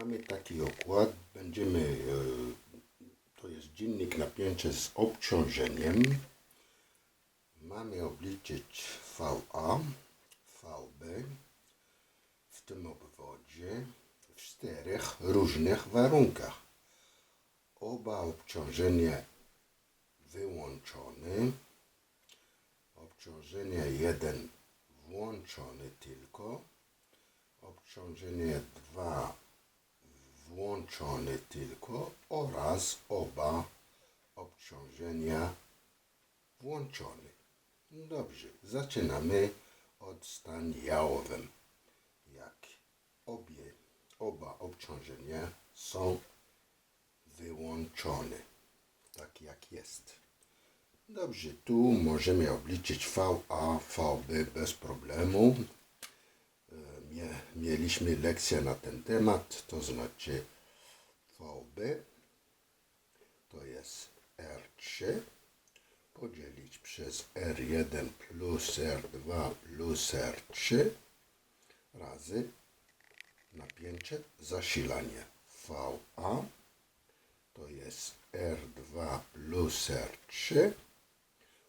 Mamy taki układ, będziemy, e, to jest dziennik napięcia z obciążeniem. Mamy obliczyć VA, VB w tym obwodzie w czterech różnych warunkach. Oba obciążenia wyłączone, obciążenie 1 włączony tylko, obciążenie 2 włączony tylko oraz oba obciążenia włączone. Dobrze, zaczynamy od stan jałowym. Jak obie, oba obciążenia są wyłączone, tak jak jest. Dobrze, tu możemy obliczyć VA, VB bez problemu. Mie, mieliśmy lekcję na ten temat, to znaczy VB to jest R3 podzielić przez R1 plus R2 plus R3 razy napięcie zasilanie VA to jest R2 plus R3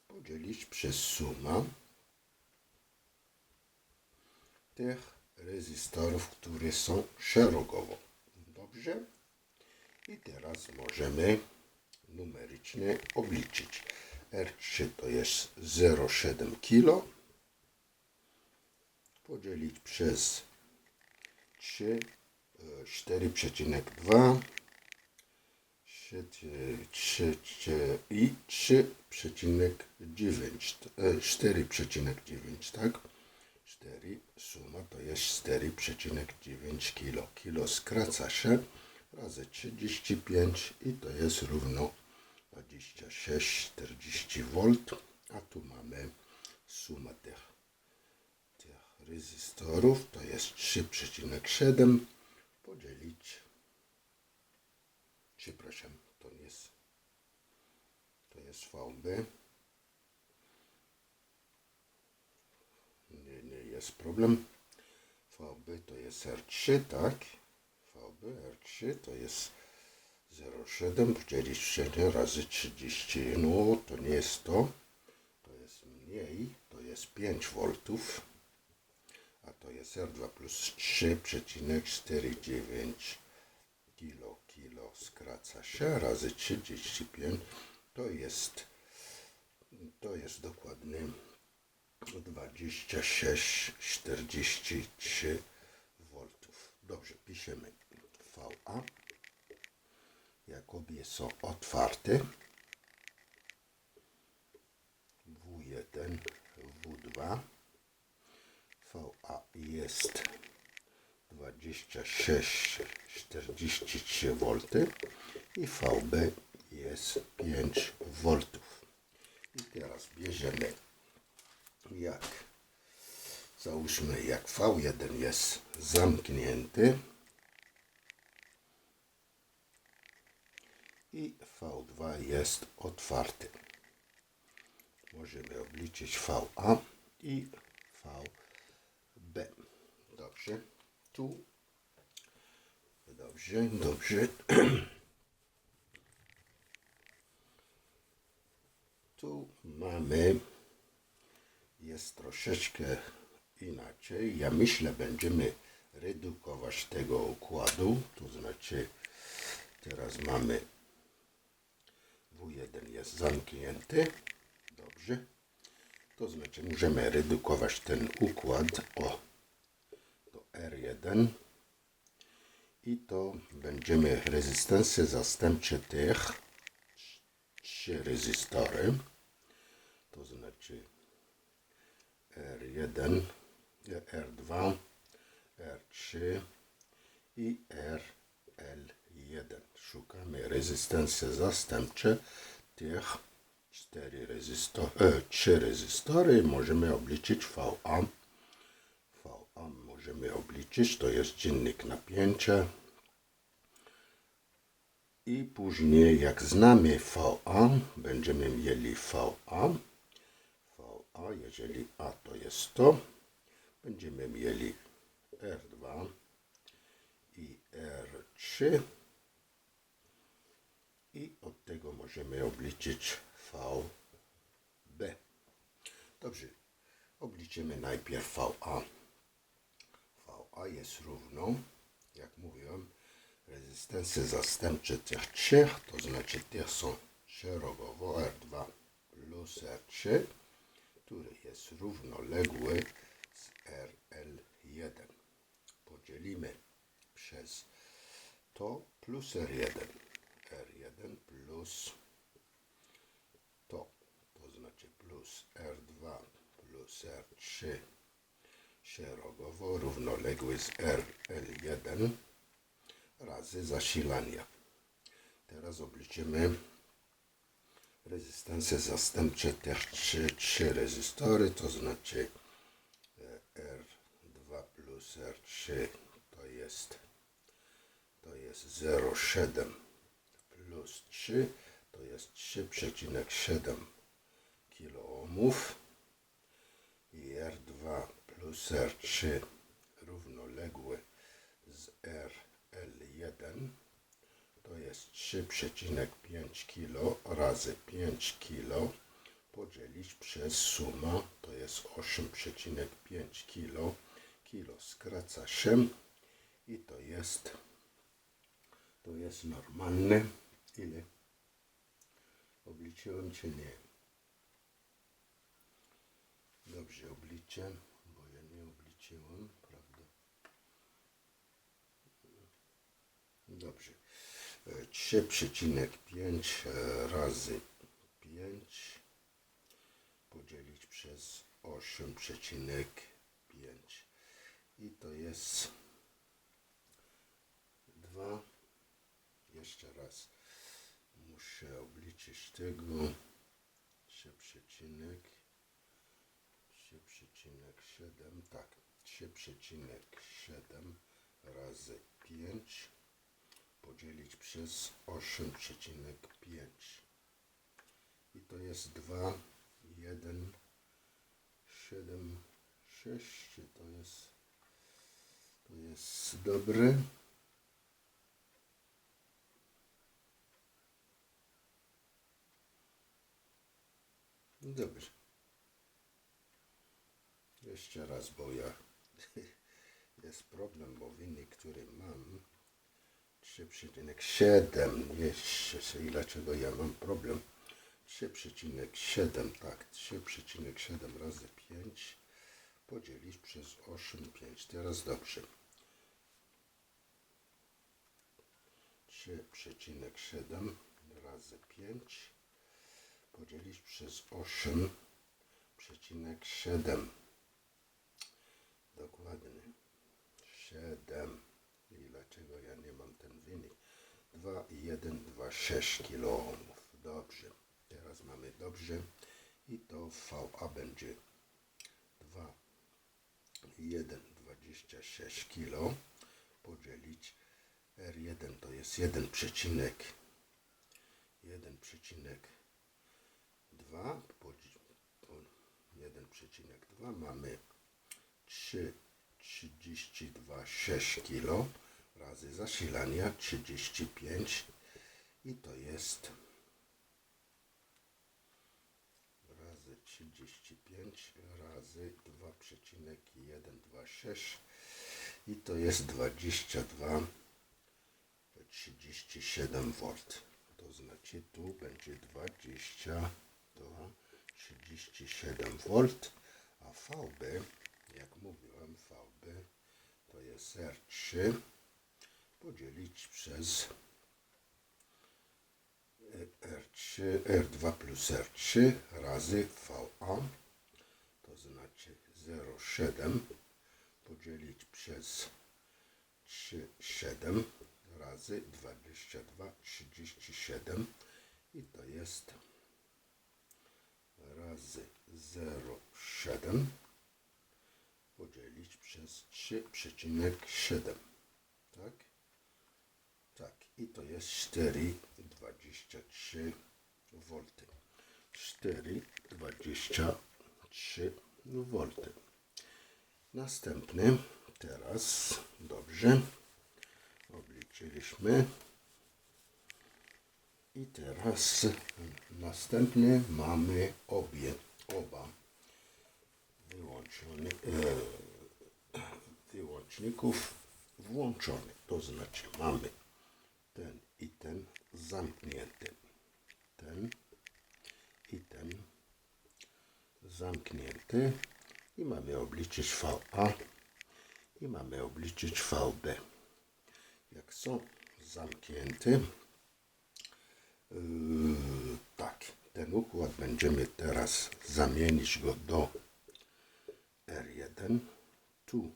podzielić przez sumę tych rezystorów, które są szerokowo. Dobrze? I teraz możemy numerycznie obliczyć. R3 to jest 0,7 kg podzielić przez 3, e, 4,2 3, 3, i 3,9 e, 4,9 tak 4 suma to jest 4,9 kg kilo. Skraca się razy 35 i to jest równo 26,40 V a tu mamy sumę tych, tych rezystorów to jest 3,7 podzielić przepraszam, to jest to jest VB nie, nie jest problem. VB to jest R3, tak? VB R3 to jest 0,7 podzielić średnio razy 30 no to nie jest to. To jest mniej to jest 5 V a to jest R2 plus 3,49 kilo, kilo skraca się razy 35 to jest to jest dokładnie 26,43 V. Dobrze, piszemy VA. Jak obie są otwarte. W1, W2. VA jest 26,43 V i VB jest 5 V. I teraz bierzemy jak załóżmy jak V1 jest zamknięty i V2 jest otwarty. Możemy obliczyć VA i VB. Dobrze. Tu. Dobrze, dobrze. Tu mamy jest troszeczkę inaczej. Ja myślę, będziemy redukować tego układu. To znaczy, teraz mamy W1 jest zamknięty. Dobrze. To znaczy, możemy redukować ten układ o, do R1 i to będziemy rezystancje zastępcze tych trzy rezystory. To znaczy R1, R2, R3 i RL1. Szukamy rezystancje zastępcze tych cztery rezystory, e, trzy rezystory. Możemy obliczyć VA. VA możemy obliczyć, to jest dziennik napięcia. I później jak znamy VA, będziemy mieli VA. VA, jeżeli A to jest to, będziemy mieli R2 i R R3 i od tego możemy obliczyć VB. Dobrze, obliczymy najpierw VA. VA jest równą, jak mówiłem, rezystencje zastępcze tych trzech, to znaczy tych są szerokowo R2 plus R3, który jest równoległy z RL1. Podzielimy przez to plus R1. R1 plus to, to znaczy plus R2 plus R3 szerokowo równoległy z RL1 razy zasilania. Teraz obliczymy rezystancje zastępcze tych trzy, trzy rezystory, to znaczy e, R2 plus R3 to jest to jest 0,7 plus 3 to jest 3,7 kiloohmów i R2 plus R3 równoległy z RL1 to jest 3,5 kilo razy 5 kilo podzielić przez suma to jest 8,5 kilo. Kilo skraca się i to jest to jest normalne. Ile? Obliczyłem czy nie? Dobrze obliczę, bo ja nie obliczyłem, prawda? Dobrze. E, 3,5 e, razy 5 podzielić przez 8,5 i to jest 2 jeszcze raz muszę obliczyć tego. 3,7 3,7 tak 3,7 razy 5 podzielić przez 8,5 i to jest 2 1 7 6 to jest to jest dobre Dobrze. Jeszcze raz, bo ja jest problem, bo wynik, który mam 3,7 jeszcze dlaczego ja mam problem? 3,7 tak 3,7 razy 5 podzielić przez 8,5 teraz dobrze. 3,7 razy 5 podzielić przez 8,7 dokładnie. 7 i dlaczego ja nie mam 2,126 kilo ohmów dobrze. Teraz mamy dobrze. I to VA będzie 2,126 kilo. Podzielić R1 to jest 1,1 1,2 1,2 mamy 3,32,6 kg razy zasilania 35 i to jest razy 35 razy 2,126 i to jest 22 37 V. To znaczy tu będzie 22 37 V, a VB, jak mówiłem, VB to jest R3 podzielić przez R3, R2 plus R3 razy VA, to znaczy 0,7 podzielić przez 3,7 razy 22, 37 i to jest razy 0,7 podzielić przez 3,7 tak? Tak, i to jest 4,23 V. 4,23 V. Następny, teraz, dobrze, Obliczyliśmy. I teraz następnie mamy obie, oba wyłączone, e, wyłączników włączonych. To znaczy mamy ten i ten zamknięty. Ten i ten zamknięty. I mamy obliczyć VA i mamy obliczyć VB. Jak są zamknięte, yy, tak, ten układ będziemy teraz zamienić go do R1. Tu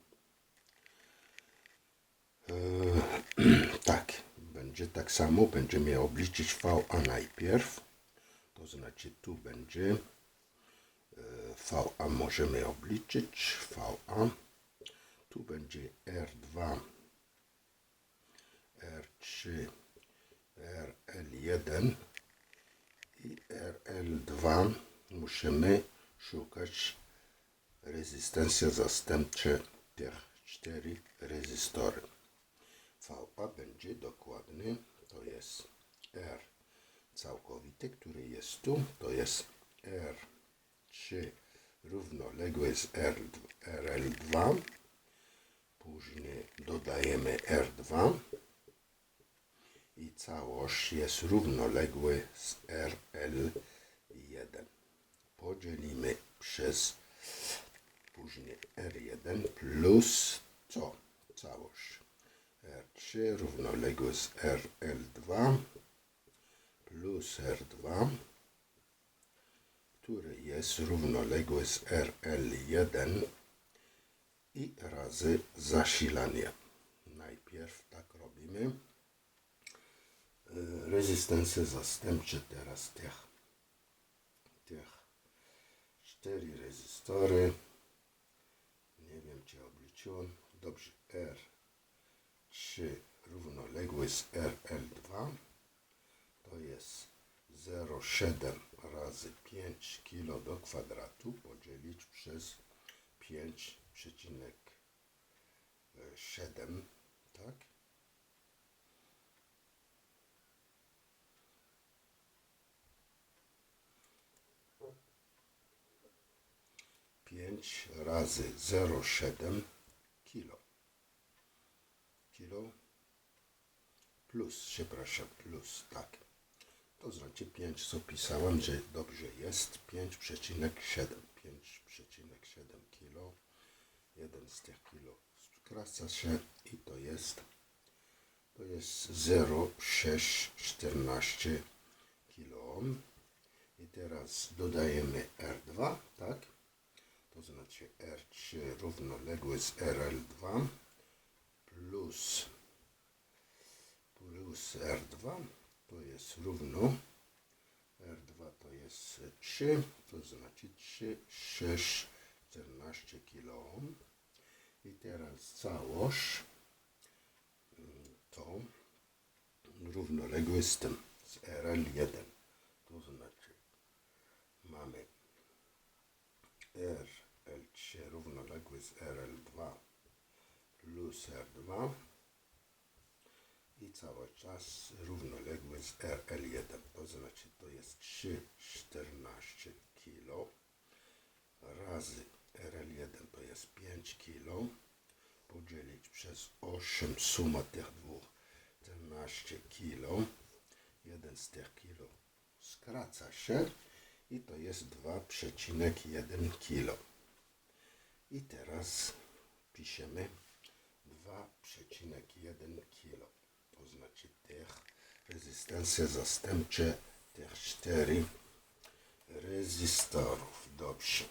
yy, tak, będzie tak samo, będziemy obliczyć VA najpierw. To znaczy tu będzie yy, VA możemy obliczyć, VA. Tu będzie R2, R3, RL1 i RL2 musimy szukać rezystencji zastępcze tych cztery rezystory. VA będzie dokładny, to jest R całkowity, który jest tu, to jest R3 równoległy z R, RL2, później dodajemy R2 i całość jest równoległy z RL1. Podzielimy przez później R1 plus co? Całość. R3 równoległy z RL2 plus R2, który jest równoległy z RL1 i razy zasilanie. Najpierw tak robimy. Rezystencje zastępcze teraz tych, tych cztery rezystory. Nie wiem, czy obliczyłem. Dobrze. R3 równoległy z RL2 to jest 0,7 razy 5 kg do kwadratu podzielić przez 5,7 tak? Pięć razy 0,7 kilo. Kilo plus, przepraszam, plus, tak. To znaczy 5, co pisałem, że dobrze jest 5,7. 5,7 kilo. Jeden z tych kilo skraca się i to jest to jest 0,614 kilo. I teraz dodajemy R2, tak? To znaczy R3 równoległy z RL2 plus plus R2 to jest równo R2 to jest 3, to znaczy 3, 6, 14 kilo. I teraz całość to równoległy z tym, z RL1. To znaczy mamy RL3 równoległy z RL2 plus R2 i cały czas równoległy z RL1. To znaczy to jest 3,14 kg razy RL1 to jest 5 kg podzielić przez 8 suma tych dwóch 14 kg. Jeden z tych kilo skraca się i to jest 2,1 kg. I teraz piszemy 2,1 kg. To znaczy tych rezystencje zastępcze tych cztery rezystorów. Dobrze.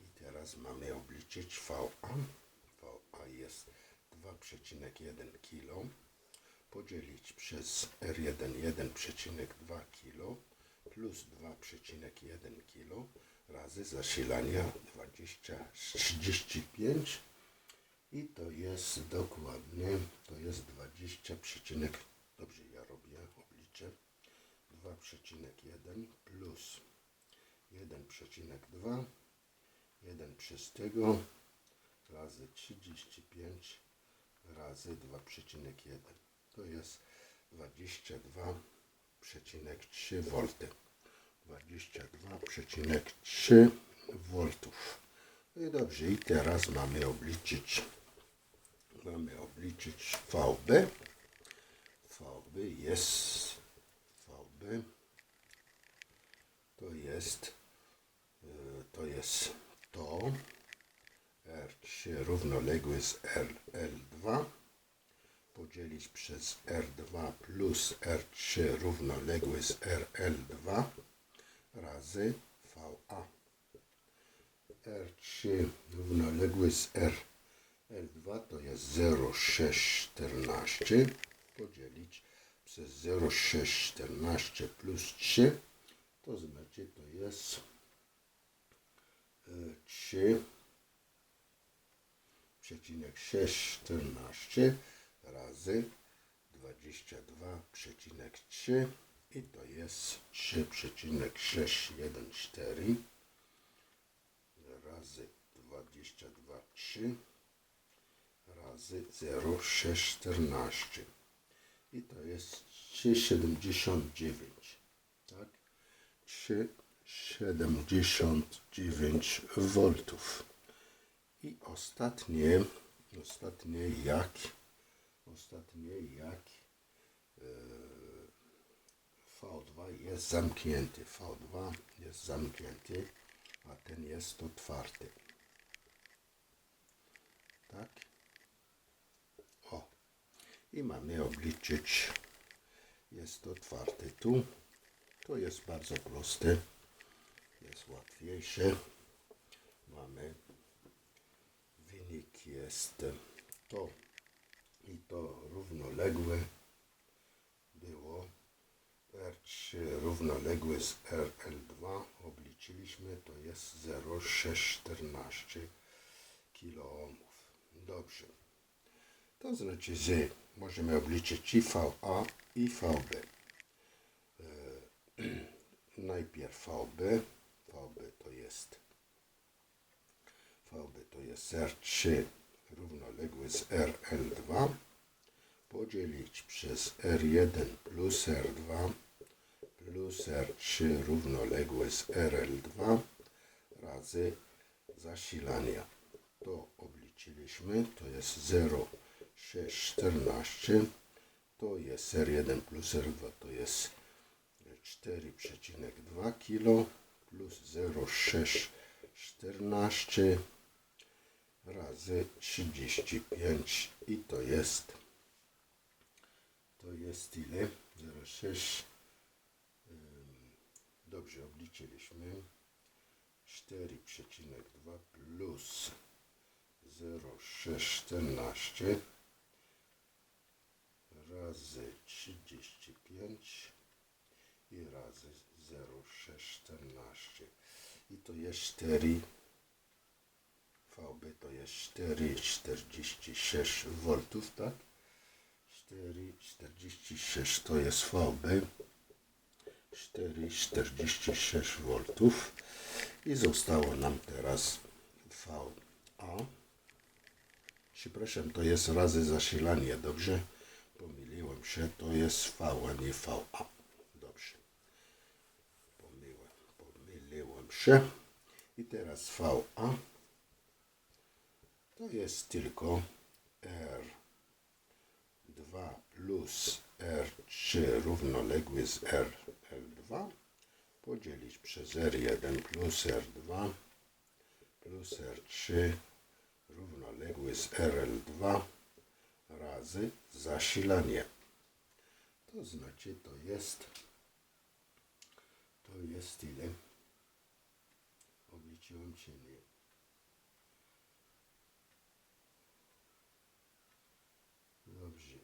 I teraz mamy obliczyć VA. VA jest 2,1 kg podzielić przez R1 1,2 kg plus 2,1 kg razy zasilania 20, 35 i to jest dokładnie, to jest 20, przyczynek, dobrze ja robię, obliczę, 2,1 plus 1,2, 1 przez tego razy 35 razy razy 2,1. To jest 22,3 V. 22,3 V. No i dobrze, i teraz mamy obliczyć mamy obliczyć VB. VB jest VB to jest y, to jest to R3 równoległy z RL2 podzielić przez R2 plus R3 równoległy z RL2 razy VA. R3 równoległy z RL2 to jest 0,614 podzielić przez 0,614 plus 3 to znaczy to jest e, 3 przecinek 614 razy 22,3 i to jest 3,614 razy 22,3 razy 0,614 i to jest 3,79 tak? 3,79 voltów. I ostatnie ostatnie jak ostatnie jak e, V2 jest zamknięty. V2 jest zamknięty a ten jest otwarty. Tak i mamy obliczyć. Jest otwarty tu. To jest bardzo proste. Jest łatwiejsze. Mamy. Wynik jest to i to równoległe było. R3 równoległe z RL2 obliczyliśmy to jest 0,614 kiloohmów. Dobrze to znaczy, że możemy obliczyć i VA i VB E, najpierw VB VB to jest VB to jest R3 równoległy z RL2 podzielić przez R1 plus R2 plus R3 równoległe z RL2 razy zasilania. To obliczyliśmy, to jest 0,614, to jest R1 plus R2, to jest 4,2 kg plus 0,614 razy 35 i to jest to jest ile? 0,6 ym, dobrze obliczyliśmy. 4,2 plus 0,614 razy 35 i razy 0,614 i to jest 4 VB to jest 4,46 V, tak? 4,46 to jest VB. 4,46 V. I zostało nam teraz VA. Przepraszam, to jest razy zasilanie, dobrze? Się, to jest V, a nie VA. Dobrze. Pomyliłem, pomyliłem się. I teraz VA to jest tylko R2 plus R3 równoległy z RL2 podzielić przez R1 plus R2 plus R3 równoległy z RL2 razy zasilanie. To znaczy to jest to jest ile? Obliczyłem się nie. Dobrze.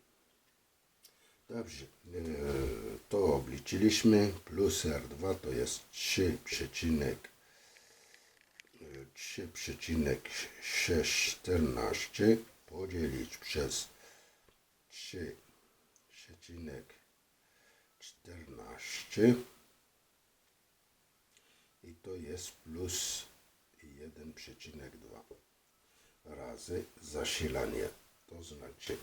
Dobrze. E, To obliczyliśmy. Plus R2 to jest 3 przecinek e, 3,614 podzielić przez 3,14 i to jest plus 1,2 razy zasilanie. To znaczy